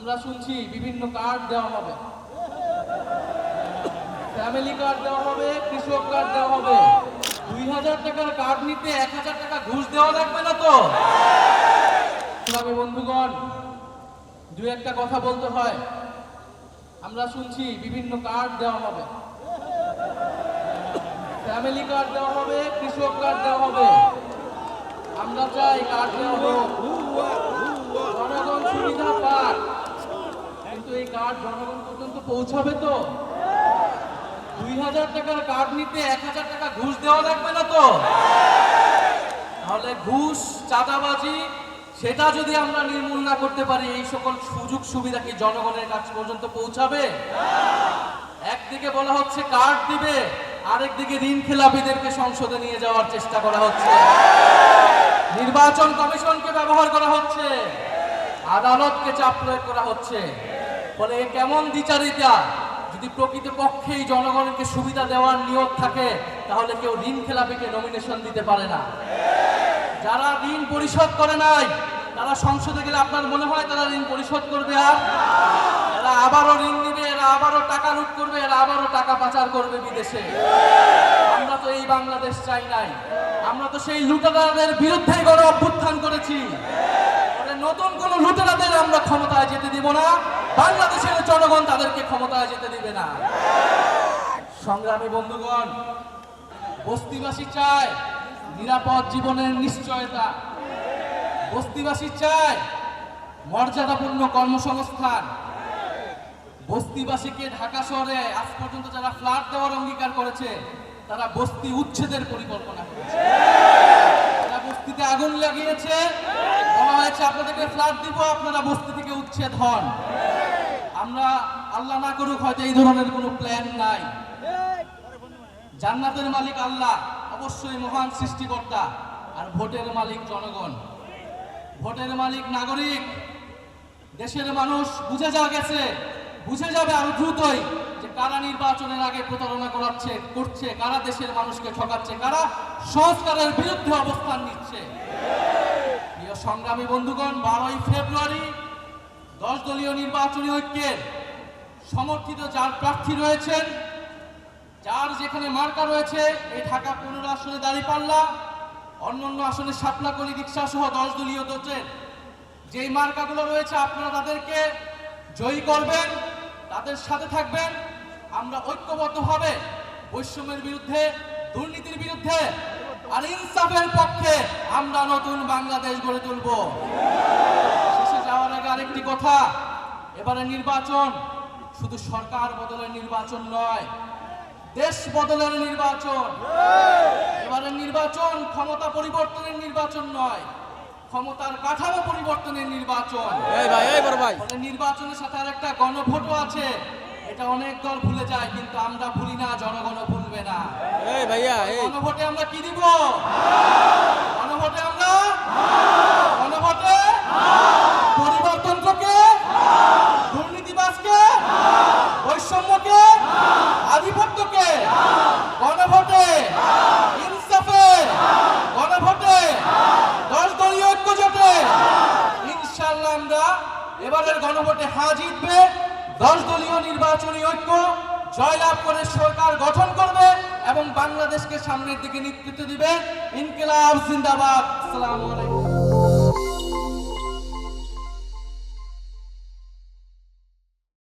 আমরা শুনছি বিভিন্ন কার্ড দেওয়া হবে। ফ্যামিলি কার্ড দেওয়া হবে, কৃষক কার্ড দেওয়া হবে। দুই হাজার টাকার কার্ড নিতে এক হাজার টাকা ঘুষ দেওয়া লাগবে না তো? বন্ধুগণ, দু একটা কথা বলতে হয়। আমরা শুনছি বিভিন্ন কার্ড দেওয়া হবে। ফ্যামিলি কার্ড দেওয়া হবে, কৃষক কার্ড দেওয়া হবে। আমরা চাই কার্ড দেওয়া হোক। জনগণ সুবিধা পাক। কার্ড জনগণ পর্যন্ত পৌঁছাবে তো? দুই হাজার টাকার কার্ড নিতে এক হাজার টাকা ঘুষ দেওয়া লাগবে না তো? তাহলে ঘুষ, চাঁদাবাজি, সেটা যদি আমরা নির্মূল না করতে পারি, এই সকল সুযোগ সুবিধা কি জনগণের কাছ পর্যন্ত পৌঁছাবে? একদিকে বলা হচ্ছে কার্ড দিবে আরেকদিকে ঋণ খেলাপিদেরকে সংসদে নিয়ে যাওয়ার চেষ্টা করা হচ্ছে। নির্বাচন কমিশনকে ব্যবহার করা হচ্ছে। আদালতকে চাপ প্রয়োগ করা হচ্ছে। ফলে এ কেমন দ্বিচারিতা? যদি প্রকৃত পক্ষেই জনগণকে সুবিধা দেওয়ার নিয়োগ থাকে, তাহলে কেউ ঋণ খেলাপিকে নমিনেশন দিতে পারে না। যারা ঋণ পরিশোধ করে নাই, তারা সংসদে গেলে আপনার মনে হয় তারা ঋণ পরিশোধ করবে আর? এরা আবারও ঋণ নিবে, এরা আবারও টাকা লুট করবে, এরা আবারও টাকা পাচার করবে বিদেশে। আমরা তো এই বাংলাদেশ চাই নাই। আমরা তো সেই লুটেরাদের বিরুদ্ধে গণ অভ্যুত্থান করেছি নতুন কোন লুটেরাদের আমরা ক্ষমতায় যেতে দিব না। বাংলাদেশের জনগণ তাদেরকে ক্ষমতায় যেতে দিবে না। সংগ্রামী বন্ধুগণ, বস্তিবাসী চায় নিরাপদ জীবনের নিশ্চয়তা। বস্তিবাসী চায় মর্যাদাপূর্ণ কর্মসংস্থান। বস্তিবাসীকে ঢাকা শহরে আজ পর্যন্ত যারা ফ্ল্যাট দেওয়ার অঙ্গীকার করেছে, তারা বস্তি উচ্ছেদের পরিকল্পনা করেছে। তারা বস্তিতে আগুন লাগিয়েছে, বলা হয়েছে, আপনাদেরকে ফ্ল্যাট দিব, আপনারা বস্তি থেকে উচ্ছেদ হন। আল্লাহ না করুক হয়তো এই ধরনের কোনো প্ল্যান নাই। জান্নাতের মালিক আল্লাহ অবশ্যই মহান সৃষ্টিকর্তা আর ভোটের মালিক জনগণ। ভোটের মালিক নাগরিক দেশের মানুষ বুঝে যা গেছে বুঝে যাবে আরও দ্রুতই যে কারা নির্বাচনের আগে প্রতারণা করাচ্ছে করছে কারা দেশের মানুষকে ঠকাচ্ছে কারা সংস্কারের বিরুদ্ধে অবস্থান নিচ্ছে। প্রিয় সংগ্রামী বন্ধুগণ বারোই ফেব্রুয়ারি দশ দলীয় নির্বাচনী ঐক্যের সমর্থিত যার প্রার্থী রয়েছেন, যার যেখানে মার্কা রয়েছে, এই ঢাকা পনেরো আসনে দাঁড়িয়ে পাল্লা, অন্যান্য আসনে সাপলাকলি রিক্সা সহ দশ দলীয় দোচের যেই মার্কাগুলো রয়েছে, আপনারা তাদেরকে জয়ী করবেন, তাদের সাথে থাকবেন। আমরা ঐক্যবদ্ধভাবে বৈষম্যের বিরুদ্ধে, দুর্নীতির বিরুদ্ধে আর ইনসাফের পক্ষে আমরা নতুন বাংলাদেশ গড়ে তুলব। শেষে যাওয়ার আগে আরেকটি কথা এবারে নির্বাচন শুধু সরকার বদলের নির্বাচন নয় দেশ বদলের নির্বাচন। এবারের নির্বাচন ক্ষমতা পরিবর্তনের নির্বাচন নয় ক্ষমতার কাঠামো পরিবর্তনের নির্বাচন। ভাই ভাই। নির্বাচনের সাথে আরেকটা গণভোটও আছে। এটা অনেক দল ভুলে যায় কিন্তু আমরা ভুলি না জনগণও ভুলবে না। এই ভাইয়া এই। গণভোটে আমরা কি দিব গণভোটে আমরা গণভোটে পরিবর্তনকে দুর্নীতিবাজকে বৈষম্যকে আধিপত্যকে গণভোটে ইনসাফে গণভোটে দশ দলীয় ঐক্য জোটে ইনশাল্লাহ আমরা এবারের গণভোটে হা জিতবে। দশ দলীয় নির্বাচনী ঐক্য জয়লাভ করে সরকার গঠন করবে এবং বাংলাদেশকে সামনের দিকে নেতৃত্ব দিবে। ইনকিলাব জিন্দাবাদ। আসসালামু আলাইকুম।